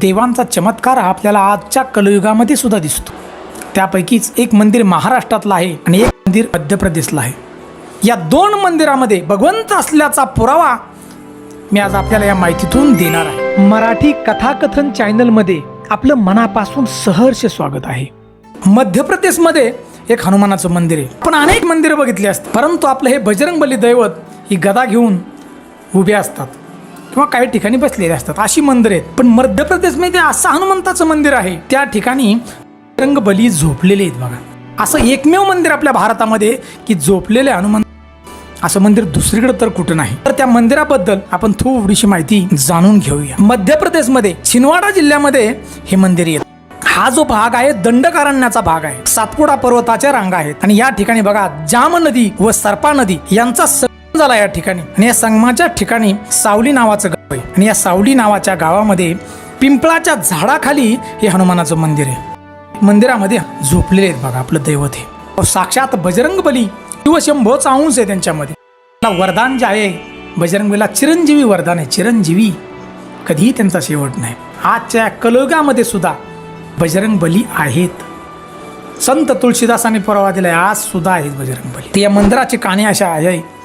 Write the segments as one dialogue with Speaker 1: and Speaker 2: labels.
Speaker 1: देवांचा चमत्कार हा आपल्याला आजच्या कलयुगामध्ये सुद्धा दिसतो. त्यापैकीच एक मंदिर महाराष्ट्रातलं आहे आणि एक मंदिर मध्य प्रदेशला आहे. या दोन मंदिरामध्ये भगवंत असल्याचा पुरावा मी आज आपल्याला या माहितीतून देणार आहे. मराठी कथाकथन चॅनलमध्ये आपलं मनापासून सहर्ष स्वागत आहे. मध्य प्रदेशमध्ये एक हनुमानाचं मंदिर आहे. आपण अनेक मंदिरं बघितली असतात परंतु आपलं हे बजरंगबली दैवत ही गदा घेऊन उभे असतात. किंवा काही ठिकाणी बसलेले असतात. अशी मंदिर आहेत. पण मध्य प्रदेशमध्ये असं हनुमंताचं मंदिर आहे. त्या ठिकाणी रंगबली झोपलेले आहेत बघा. असं एकमेव मंदिर आपल्या भारतामध्ये की झोपलेले हनुमान असं मंदिर दुसरीकडे तर कुठं नाही. तर त्या मंदिराबद्दल आपण थोडीशी माहिती जाणून घेऊया. मध्य प्रदेशमध्ये छिनवाडा जिल्ह्यामध्ये हे मंदिर येत. हा जो भाग आहे दंडकारण्याचा भाग आहे. सातपुडा पर्वताच्या रांगा आहेत. आणि या ठिकाणी बघा जाम नदी व सर्पा नदी यांचा झाला या ठिकाणी. आणि या संगमाच्या ठिकाणी सावली नावाचं गाव आहे. आणि या सावली नावाच्या गावामध्ये पिंपळाच्या झाडाखाली हे हनुमानाचं मंदिर आहे. मंदिरामध्ये झोपलेले आहेत बघा आपलं दैवत हे. साक्षात बजरंग बली शिवशंभोचा अंश आहे त्यांच्यामध्ये. वरदान जे आहे बजरंगबलीला चिरंजीवी वरदान आहे चिरंजीवी. कधीही त्यांचा शेवट नाही. आजच्या कलयुगामध्ये सुद्धा बजरंग बली आहेत. संत तुळशीदासांनी परवा दिलाय आज सुद्धा आहेत बजरंग बली. या मंदिराची कहाणी अशा आहे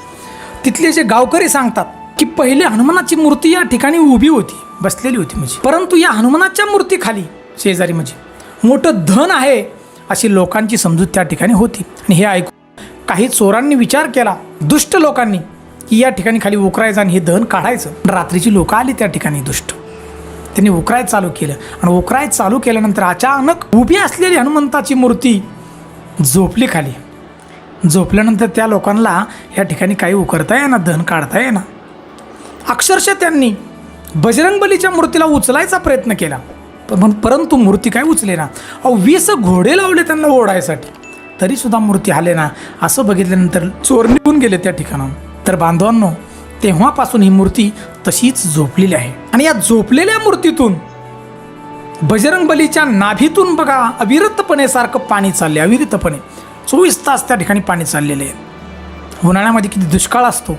Speaker 1: तिथले जे गावकरी सांगतात की पहिले हनुमानाची मूर्ती या ठिकाणी उभी होती बसलेली होती म्हणजे. परंतु या हनुमानाच्या मूर्तीखाली शेजारी म्हणजे मोठं धन आहे अशी लोकांची समजूत त्या ठिकाणी होती. आणि हे ऐकून काही चोरांनी विचार केला दुष्ट लोकांनी की या ठिकाणी खाली उकरायचं आणि हे धन काढायचं. रात्रीची लोक आली त्या ठिकाणी दुष्ट. त्यांनी उकराय चालू केलं. आणि उकराय चालू केल्यानंतर अचानक उभी असलेली हनुमंताची मूर्ती झोपली खाली. झोपल्यानंतर त्या लोकांना या ठिकाणी काही उकरता येणार धन काढता येणार अक्षरशः त्यांनी बजरंगबलीच्या मूर्तीला उचलायचा प्रयत्न केला. पण परंतु मूर्ती काय उचले ना? अहो वीस घोडे लावले त्यांना ओढायसाठी. तरीसुद्धा मूर्ती आले ना? असं बघितल्यानंतर चोर निघून गेले त्या ठिकाणाहून. तर बांधवांनो तेव्हापासून ही मूर्ती तशीच झोपलेली आहे. आणि या झोपलेल्या मूर्तीतून बजरंगबलीच्या नाभीतून बघा अविरतपणे सारखं पाणी चालले अविरतपणे. चोवीस तास त्या ठिकाणी पाणी चाललेले आहे. उन्हाळ्यामध्ये किती दुष्काळ असतो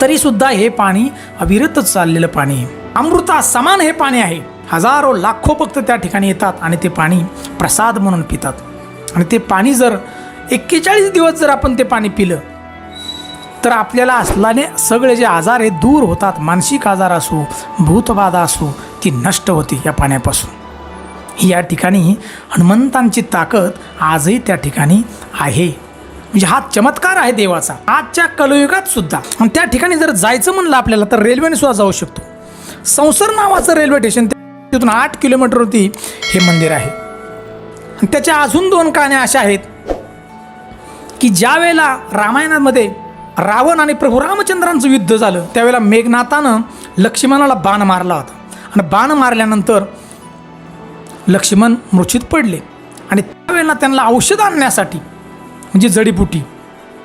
Speaker 1: तरीसुद्धा हे पाणी अविरतच चाललेलं पाणी आहे. अमृता समान हे पाणी आहे. हजारो लाखो भक्त त्या ठिकाणी येतात आणि ते पाणी प्रसाद म्हणून पितात. आणि ते पाणी जर एक्केचाळीस दिवस जर आपण ते पाणी पिलं तर आपल्याला असल्याने सगळे जे आजार हे दूर होतात. मानसिक आजार असो भूतबाधा असो ती नष्ट होते या पाण्यापासून. या ठिकाणी हनुमंतांची ताकद आजही त्या ठिकाणी आहे. म्हणजे हा चमत्कार आहे देवाचा. आजच्या कलयुगात सुद्धा. आणि त्या ठिकाणी जर जायचं म्हणलं आपल्याला तर रेल्वेने सुद्धा जाऊ शकतो. संसर नावाचं रेल्वे स्टेशन तिथून आठ किलोमीटरवरती हे मंदिर आहे. आणि त्याच्या अजून दोन कहाण्या अशा आहेत की ज्या वेळेला रामायणामध्ये रावण आणि प्रभू रामचंद्रांचं युद्ध झालं त्यावेळेला मेघनाथानं लक्ष्मणाला बाण मारला होता. आणि बाण मारल्यानंतर लक्ष्मण मूर्छित पडले आणि त्यावेळेला त्यांना औषध आणण्यासाठी म्हणजे जडीबुटी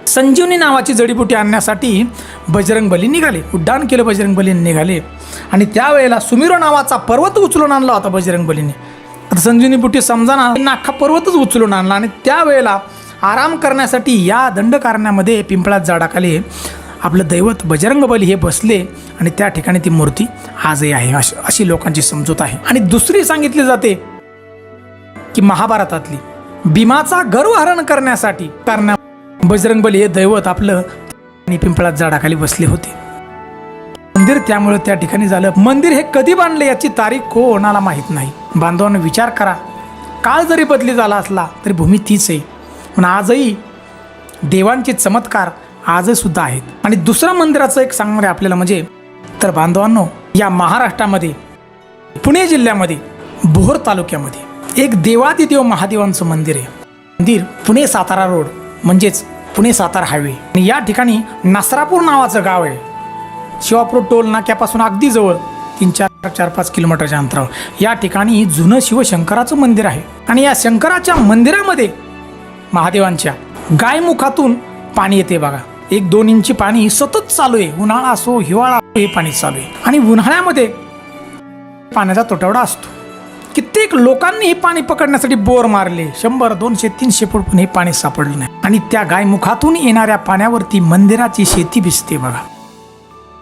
Speaker 1: संजीवनी नावाची जडीबुटी आणण्यासाठी बजरंगबली निघाले. उड्डाण केलं बजरंगबलीने निघाले. आणि त्यावेळेला सुमिरो नावाचा पर्वत उचलून आणला होता बजरंगबलीने आता संजीवनी बुटी समजाना त्यांना अख्खा पर्वतच उचलून आणला आणि त्यावेळेला आराम करण्यासाठी या दंडकारण्यामध्ये पिंपळात झाडाखाली आपलं दैवत बजरंगबली हे बसले आणि त्या ठिकाणी ती मूर्ती आजही आहे अशी अशी लोकांची समजूत आहे. आणि दुसरी सांगितली जाते की महाभारतातली भीमाचा गर्वहरण करण्यासाठी करण्या बजरंगबली हे दैवत आपलं आणि पिंपळात झाडाखाली बसले होते. मंदिर त्यामुळे त्या ठिकाणी झालं. मंदिर हे कधी बांधले याची तारीख कोणाला माहीत नाही. बांधवांना विचार करा. काळ जरी बदली झाला असला तरी भूमी तीच आहे. पण आजही देवांचे चमत्कार आजही सुद्धा आहेत. आणि दुसऱ्या मंदिराचं एक सांगणार आहे आपल्याला म्हणजे तर बांधवांनो या महाराष्ट्रामध्ये पुणे जिल्ह्यामध्ये भोर तालुक्यामध्ये एक देवादिदेव महादेवांचं मंदिर आहे. मंदिर पुणे सातारा रोड म्हणजेच पुणे सातारा हायवे. आणि या ठिकाणी नासरापूर नावाचं गाव आहे. शिवापूर टोल नाक्यापासून अगदी जवळ तीन चार चार पाच किलोमीटरच्या अंतरावर. या ठिकाणी जुनं शिवशंकराचं मंदिर आहे. आणि या शंकराच्या मंदिरामध्ये महादेवांच्या गायमुखातून पाणी येते बघा. एक दोन इंची पाणी सतत चालू आहे. उन्हाळा असो हिवाळा असो हे पाणी चालू आहे. आणि उन्हाळ्यामध्ये पाण्याचा तुटवडा असतो. कित्येक लोकांनी हे पाणी पकडण्यासाठी बोर मारले. शंभर दोनशे तीनशे फूट पण हे पाणी सापडलं नाही. आणि त्या गायमुखातून येणाऱ्या पाण्यावरती मंदिराची शेती भिजते बघा.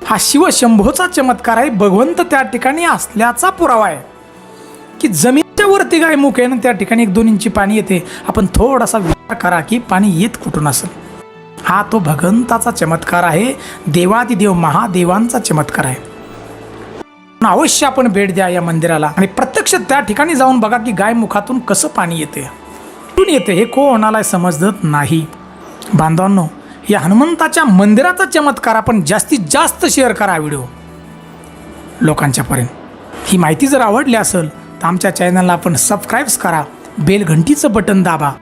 Speaker 1: हा शिवशंभोचा चमत्कार आहे. भगवंत त्या ठिकाणी असल्याचा पुरावा आहे. की जमिनीच्या वरती गायमुख आहे ना त्या ठिकाणी एक दोन इंची पाणी येते. आपण थोडासा विचार करा की पाणी येत कुठून असेल? हा तो भगवंताचा चमत्कार आहे. देवादिदेव महादेवांचा चमत्कार आहे. अवश्य आपण भेट द्या या मंदिराला. आणि प्रत्यक्ष त्या ठिकाणी जाऊन बघा की गाय मुखातून कसं पाणी येते. कुठून येते हे कोणाला समजत नाही. बांधवांनो या हनुमंताच्या मंदिराचा चमत्कार आपण जास्तीत जास्त शेअर करा व्हिडिओ. लोकांच्यापर्यंत ही माहिती जर आवडली असेल तर आमच्या चॅनलला आपण सबस्क्राईब्स करा. बेल घंटीचं बटन दाबा.